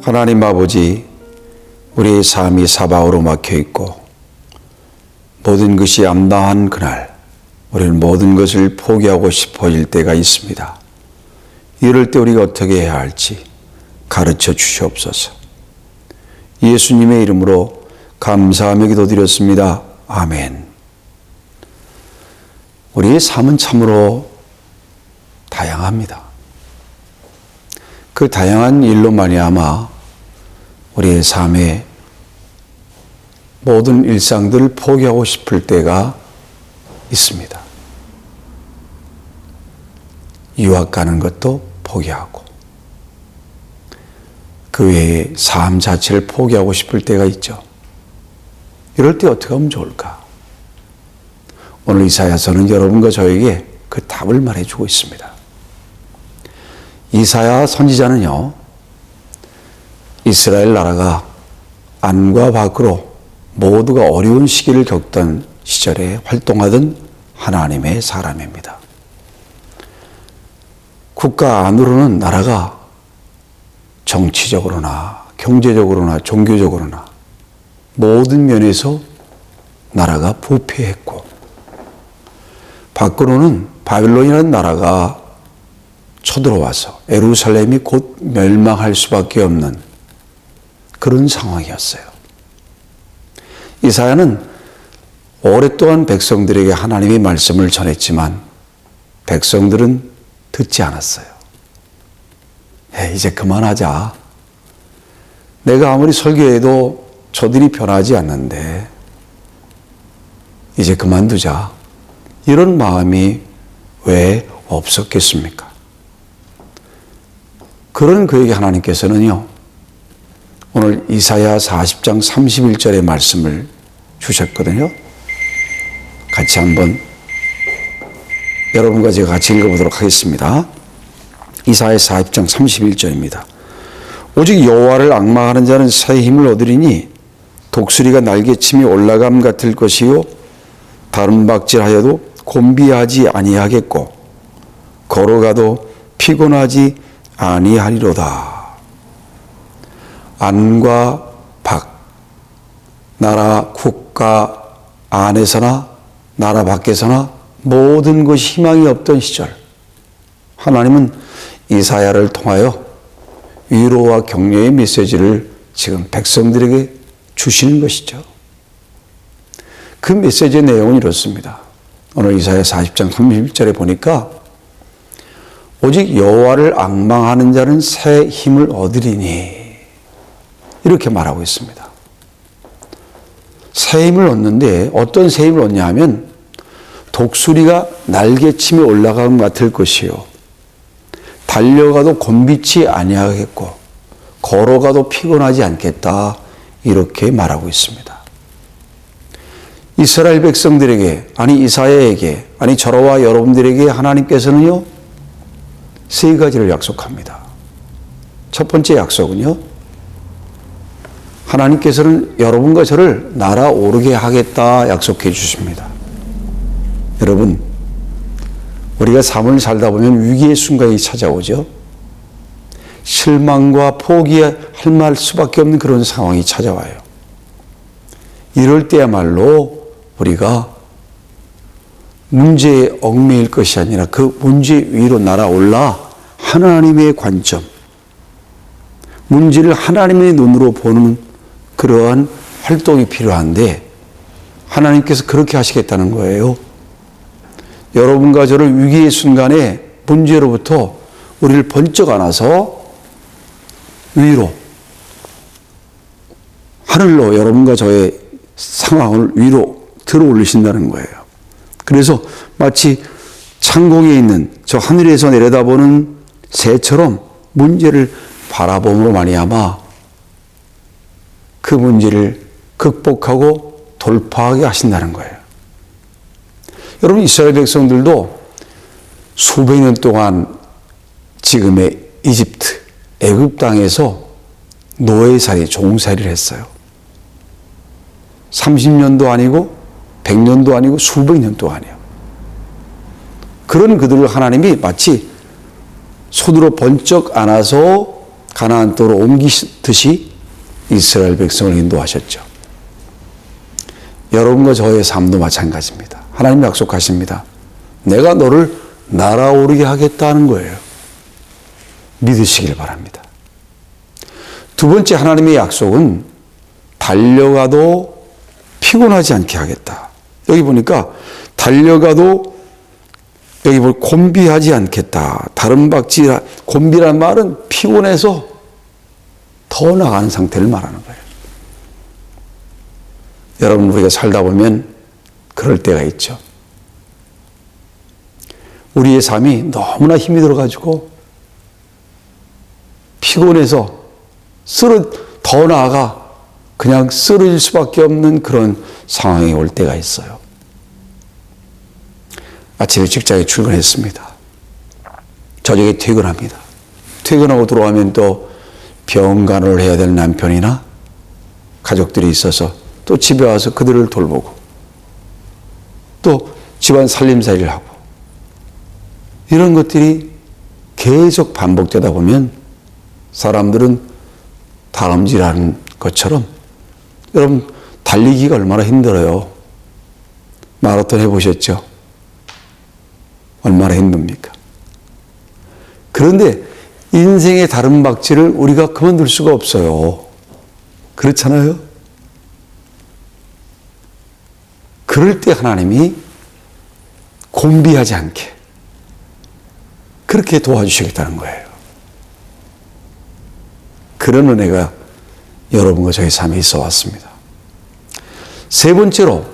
하나님 아버지, 우리의 삶이 사방으로 막혀 있고 모든 것이 암담한 그날 우리는 모든 것을 포기하고 싶어질 때가 있습니다. 이럴 때 우리가 어떻게 해야 할지 가르쳐 주시옵소서. 예수님의 이름으로 감사하며 기도드렸습니다. 아멘. 우리의 삶은 참으로 다양합니다. 그 다양한 일로 말미암아 우리의 삶에 모든 일상들을 포기하고 싶을 때가 있습니다. 유학 가는 것도 포기하고 그 외에 삶 자체를 포기하고 싶을 때가 있죠. 이럴 때 어떻게 하면 좋을까? 오늘 이사야서는 여러분과 저에게 그 답을 말해주고 있습니다. 이사야 선지자는요, 이스라엘 나라가 안과 밖으로 모두가 어려운 시기를 겪던 시절에 활동하던 하나님의 사람입니다. 국가 안으로는 나라가 정치적으로나 경제적으로나 종교적으로나 모든 면에서 나라가 부패했고 밖으로는 바빌론이라는 나라가 쳐들어와서 에루살렘이 곧 멸망할 수밖에 없는 그런 상황이었어요. 이사야는 오랫동안 백성들에게 하나님의 말씀을 전했지만 백성들은 듣지 않았어요. 에 이제 그만하자. 내가 아무리 설교해도 저들이 변하지 않는데 이제 그만두자. 이런 마음이 왜 없었겠습니까? 그런 그에게 하나님께서는요, 오늘 이사야 40장 31절의 말씀을 주셨거든요. 같이 한번 여러분과 제가 같이 읽어보도록 하겠습니다. 이사야 40장 31절입니다. 오직 여호와를 악망하는 자는 새 힘을 얻으리니 독수리가 날개침이 올라감 같을 것이요 다른 박질하여도 곤비하지 아니하겠고 걸어가도 피곤하지 아니하리로다. 안과 밖, 나라 국가 안에서나 나라 밖에서나 모든 것이 희망이 없던 시절, 하나님은 이사야를 통하여 위로와 격려의 메시지를 지금 백성들에게 주시는 것이죠. 그 메시지의 내용은 이렇습니다. 오늘 이사야 40장 31절에 보니까 오직 여호와를 악망하는 자는 새 힘을 얻으리니 이렇게 말하고 있습니다. 새 힘을 얻는데 어떤 새 힘을 얻냐 하면 독수리가 날개침에 올라간 것 같을 것이요. 달려가도 곤비치 아니하겠고 걸어가도 피곤하지 않겠다. 이렇게 말하고 있습니다. 이스라엘 백성들에게 아니 이사야에게 아니 저와 여러분들에게 하나님께서는요. 세 가지를 약속합니다. 첫 번째 약속은요. 하나님께서는 여러분과 저를 날아오르게 하겠다 약속해 주십니다. 여러분, 우리가 삶을 살다 보면 위기의 순간이 찾아오죠. 실망과 포기할 말 수밖에 없는 그런 상황이 찾아와요. 이럴 때야말로 우리가 문제에 얽매일 것이 아니라 그 문제 위로 날아올라 하나님의 관점, 문제를 하나님의 눈으로 보는 그러한 활동이 필요한데 하나님께서 그렇게 하시겠다는 거예요. 여러분과 저를 위기의 순간에 문제로부터 우리를 번쩍 안아서 위로, 하늘로 여러분과 저의 상황을 위로 들어 올리신다는 거예요. 그래서 마치 창공에 있는 저 하늘에서 내려다보는 새처럼 문제를 바라봄으로 말미암아 그 문제를 극복하고 돌파하게 하신다는 거예요. 여러분 이스라엘 백성들도 수백 년 동안 지금의 이집트, 애굽 땅에서 노예살이, 종살이를 했어요. 30년도 아니고 100년도 아니고 수백 년 동안이에요. 그런 그들을 하나님이 마치 손으로 번쩍 안아서 가나안 땅으로 옮기듯이 이스라엘 백성을 인도하셨죠. 여러분과 저의 삶도 마찬가지입니다. 하나님 약속하십니다. 내가 너를 날아오르게 하겠다는 거예요. 믿으시길 바랍니다. 두 번째 하나님의 약속은 달려가도 피곤하지 않게 하겠다. 여기 보니까 달려가도 여기 볼 곤비하지 않겠다. 다른 박지 곤비란 말은 피곤해서 더 나가는 상태를 말하는 거예요. 여러분 우리가 살다 보면 그럴 때가 있죠. 우리의 삶이 너무나 힘이 들어가지고 피곤해서 쓰러 더 나아가 그냥 쓰러질 수밖에 없는 그런 상황이 올 때가 있어요. 아침에 직장에 출근했습니다. 저녁에 퇴근합니다. 퇴근하고 들어가면 또 병간호를 해야 될 남편이나 가족들이 있어서 또 집에 와서 그들을 돌보고 또 집안 살림살이를 하고 이런 것들이 계속 반복되다 보면 사람들은 다람쥐라는 것처럼 여러분 달리기가 얼마나 힘들어요. 마라톤 해보셨죠? 얼마나 힘듭니까? 그런데 인생의 다른 박질을 우리가 그만둘 수가 없어요. 그렇잖아요? 그럴 때 하나님이 곤비하지 않게 그렇게 도와주시겠다는 거예요. 그런 은혜가 여러분과 저희 삶에 있어 왔습니다. 세 번째로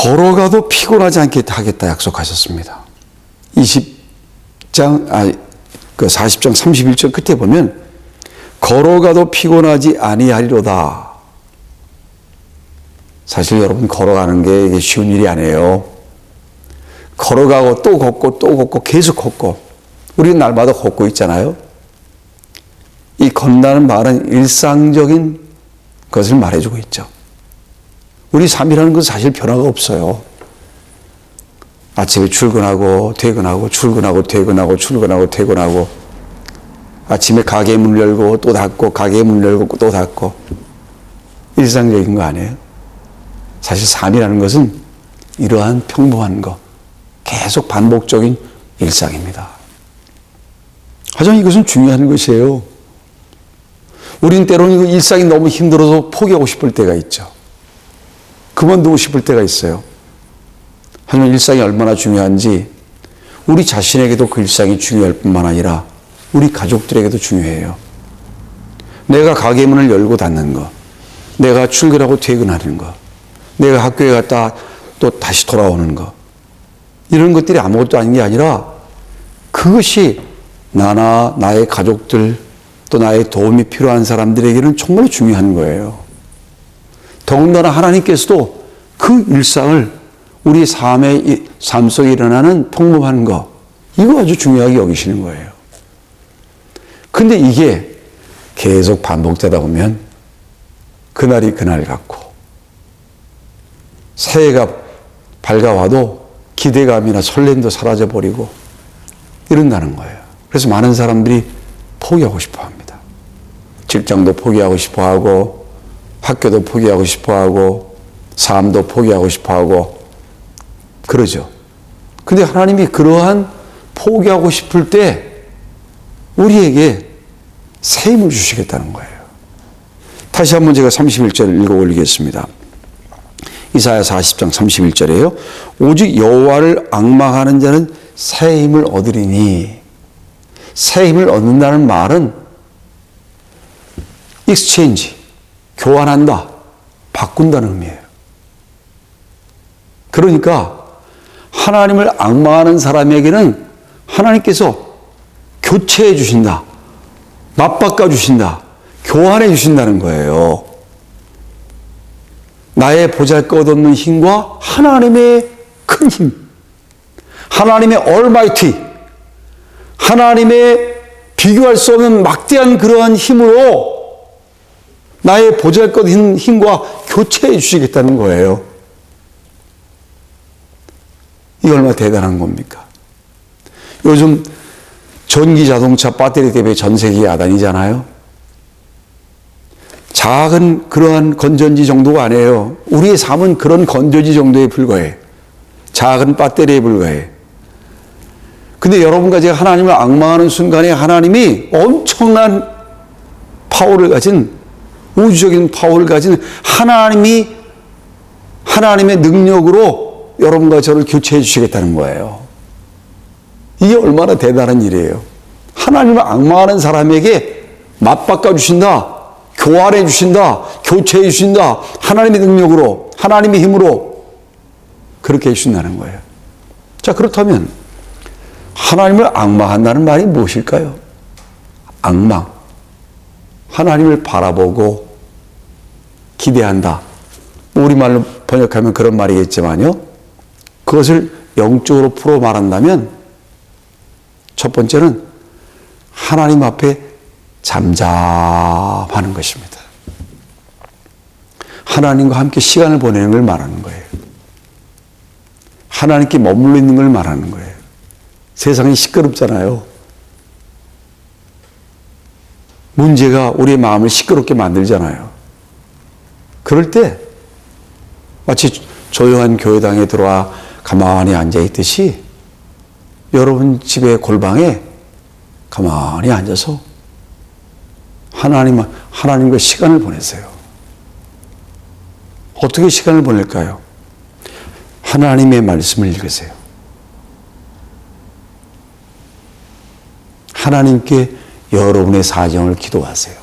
걸어가도 피곤하지 않게 하겠다 약속하셨습니다. 20장, 아, 그 40장 31절 끝에 보면 걸어가도 피곤하지 아니하리로다. 사실 여러분 걸어가는 게 쉬운 일이 아니에요. 걸어가고 또 걷고 또 걷고 계속 걷고 우리는 날마다 걷고 있잖아요. 이 건다는 말은 일상적인 것을 말해주고 있죠. 우리 삶이라는 건 사실 변화가 없어요. 아침에 출근하고 퇴근하고 출근하고 퇴근하고 출근하고 퇴근하고 아침에 가게 문 열고 또 닫고 가게 문 열고 또 닫고 일상적인 거 아니에요? 사실 삶이라는 것은 이러한 평범한 거 계속 반복적인 일상입니다. 하지만 이것은 중요한 것이에요. 우린 때로는 일상이 너무 힘들어서 포기하고 싶을 때가 있죠. 그만두고 싶을 때가 있어요. 하지만 일상이 얼마나 중요한지 우리 자신에게도 그 일상이 중요할 뿐만 아니라 우리 가족들에게도 중요해요. 내가 가게 문을 열고 닫는 거, 내가 출근하고 퇴근하는 거, 내가 학교에 갔다 또 다시 돌아오는 거, 이런 것들이 아무것도 아닌 게 아니라 그것이 나나 나의 가족들 또 나의 도움이 필요한 사람들에게는 정말 중요한 거예요. 더군다나 하나님께서도 그 일상을 우리 삶의 삶 속에 일어나는 평범한 거 이거 아주 중요하게 여기시는 거예요. 근데 이게 계속 반복되다 보면 그날이 그날 같고 새해가 밝아와도 기대감이나 설렘도 사라져 버리고 이런다는 거예요. 그래서 많은 사람들이 포기하고 싶어 합니다. 직장도 포기하고 싶어 하고 학교도 포기하고 싶어 하고 삶도 포기하고 싶어 하고 그러죠. 근데 하나님이 그러한 포기하고 싶을 때 우리에게 새 힘을 주시겠다는 거예요. 다시 한번 제가 31절 읽어 올리겠습니다. 이사야 40장 31절에요. 오직 여호와를 악망하는 자는 새 힘을 얻으리니 새 힘을 얻는다는 말은 exchange 교환한다, 바꾼다는 의미예요. 그러니까 하나님을 악망하는 사람에게는 하나님께서 교체해 주신다. 맞바꿔 주신다. 교환해 주신다는 거예요. 나의 보잘 것 없는 힘과 하나님의 큰 힘. 하나님의 얼마이티. 하나님의 비교할 수 없는 막대한 그러한 힘으로 나의 보잘 것 있는 힘과 교체해 주시겠다는 거예요. 이 얼마나 대단한 겁니까? 요즘 전기 자동차 배터리 때문에 전 세계 야단이잖아요. 작은 그러한 건전지 정도가 아니에요. 우리의 삶은 그런 건전지 정도에 불과해. 작은 배터리에 불과해. 근데 여러분과 제가 하나님을 악망하는 순간에 하나님이 엄청난 파워를 가진 우주적인 파워를 가진 하나님이 하나님의 능력으로 여러분과 저를 교체해 주시겠다는 거예요. 이게 얼마나 대단한 일이에요. 하나님을 악망하는 사람에게 맞바꿔 주신다. 교환해 주신다. 교체해 주신다. 하나님의 능력으로, 하나님의 힘으로 그렇게 해 주신다는 거예요. 자, 그렇다면 하나님을 악망한다는 말이 무엇일까요? 악망. 하나님을 바라보고 기대한다. 우리말로 번역하면 그런 말이겠지만요. 그것을 영적으로 풀어 말한다면 첫 번째는 하나님 앞에 잠잠하는 것입니다. 하나님과 함께 시간을 보내는 걸 말하는 거예요. 하나님께 머물러 있는 걸 말하는 거예요. 세상이 시끄럽잖아요. 문제가 우리의 마음을 시끄럽게 만들잖아요. 그럴 때 마치 조용한 교회당에 들어와 가만히 앉아 있듯이 여러분 집의 골방에 가만히 앉아서 하나님, 하나님과 시간을 보내세요. 어떻게 시간을 보낼까요? 하나님의 말씀을 읽으세요. 하나님께 여러분의 사정을 기도하세요.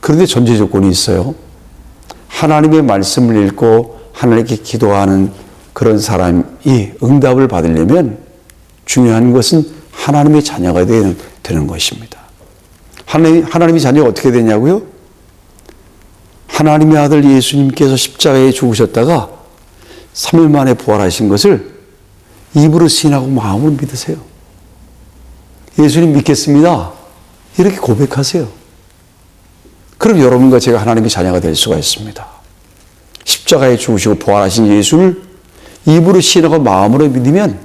그런데 전제 조건이 있어요. 하나님의 말씀을 읽고 하나님께 기도하는 그런 사람이 응답을 받으려면 중요한 것은 하나님의 자녀가 되는, 되는 것입니다. 하나님, 하나님의 자녀가 어떻게 되냐고요? 하나님의 아들 예수님께서 십자가에 죽으셨다가 3일 만에 부활하신 것을 입으로 신하고 마음으로 믿으세요. 예수님 믿겠습니다. 이렇게 고백하세요. 그럼 여러분과 제가 하나님의 자녀가 될 수가 있습니다. 십자가에 죽으시고 부활하신 예수를 입으로 신하고 마음으로 믿으면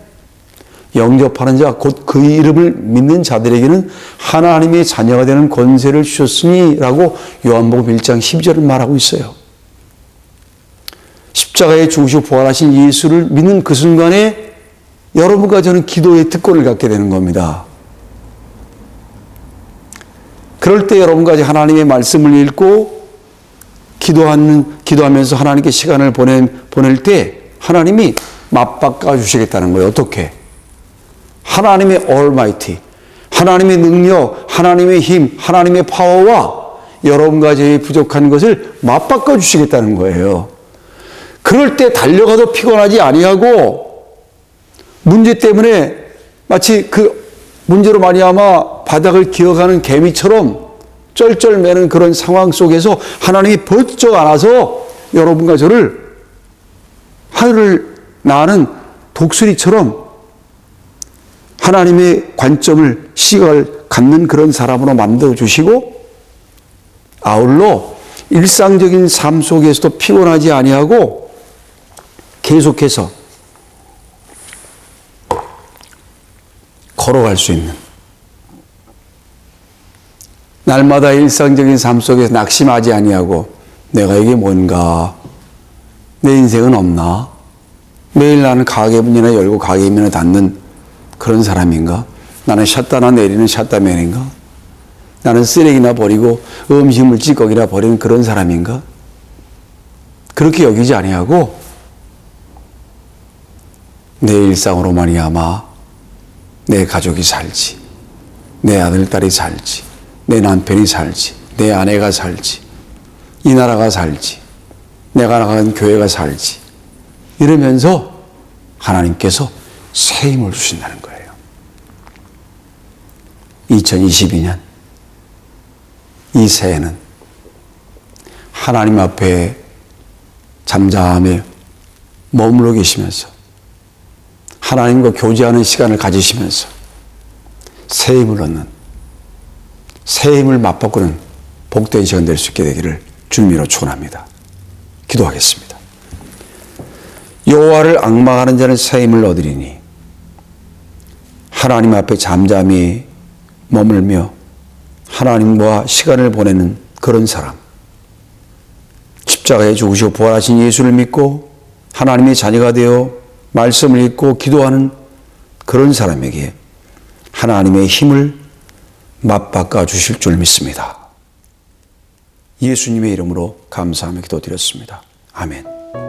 영접하는 자, 곧 그 이름을 믿는 자들에게는 하나님의 자녀가 되는 권세를 주셨으니 라고 요한복음 1장 12절을 말하고 있어요. 십자가에 죽으시고 부활하신 예수를 믿는 그 순간에 여러분과 저는 기도의 특권을 갖게 되는 겁니다. 그럴 때 여러분과 하나님의 말씀을 읽고 기도하는, 기도하면서 하나님께 시간을 보낸, 보낼 때 하나님이 맞바꿔 주시겠다는 거예요. 어떻게? 하나님의 얼마이티, 하나님의 능력, 하나님의 힘, 하나님의 파워와 여러분과 저의 부족한 것을 맞바꿔 주시겠다는 거예요. 그럴 때 달려가도 피곤하지 아니하고 문제 때문에 마치 그 문제로 말미암아 바닥을 기어가는 개미처럼 쩔쩔매는 그런 상황 속에서 하나님이 번쩍 안아서 여러분과 저를 하늘을 나는 독수리처럼 하나님의 관점을 시각을 갖는 그런 사람으로 만들어 주시고 아울러 일상적인 삶 속에서도 피곤하지 아니하고 계속해서 걸어갈 수 있는. 날마다 일상적인 삶 속에서 낙심하지 아니하고 내가 이게 뭔가? 내 인생은 없나? 매일 나는 가게 문이나 열고 가게 문을 닫는 그런 사람인가? 나는 샷다나 내리는 샷다맨인가? 나는 쓰레기나 버리고 음식물 찌꺼기나 버리는 그런 사람인가? 그렇게 여기지 아니하고 내 일상으로 말미암아 내 가족이 살지, 내 아들, 딸이 살지, 내 남편이 살지, 내 아내가 살지, 이 나라가 살지, 내가 나간 교회가 살지. 이러면서 하나님께서 새 힘을 주신다는 거예요. 2022년 이 새해는 하나님 앞에 잠잠해 머물러 계시면서 하나님과 교제하는 시간을 가지시면서 새 힘을 얻는 새 힘을 맞바꾸는 복된 시간 될 수 있게 되기를 주님으로 축원합니다. 기도하겠습니다. 여호와를 악망하는 자는 새 힘을 얻으리니 하나님 앞에 잠잠히 머물며 하나님과 시간을 보내는 그런 사람. 십자가에 죽으시고 부활하신 예수를 믿고 하나님의 자녀가 되어 말씀을 읽고 기도하는 그런 사람에게 하나님의 힘을 맞바꿔 주실 줄 믿습니다. 예수님의 이름으로 감사하며 기도드렸습니다. 아멘.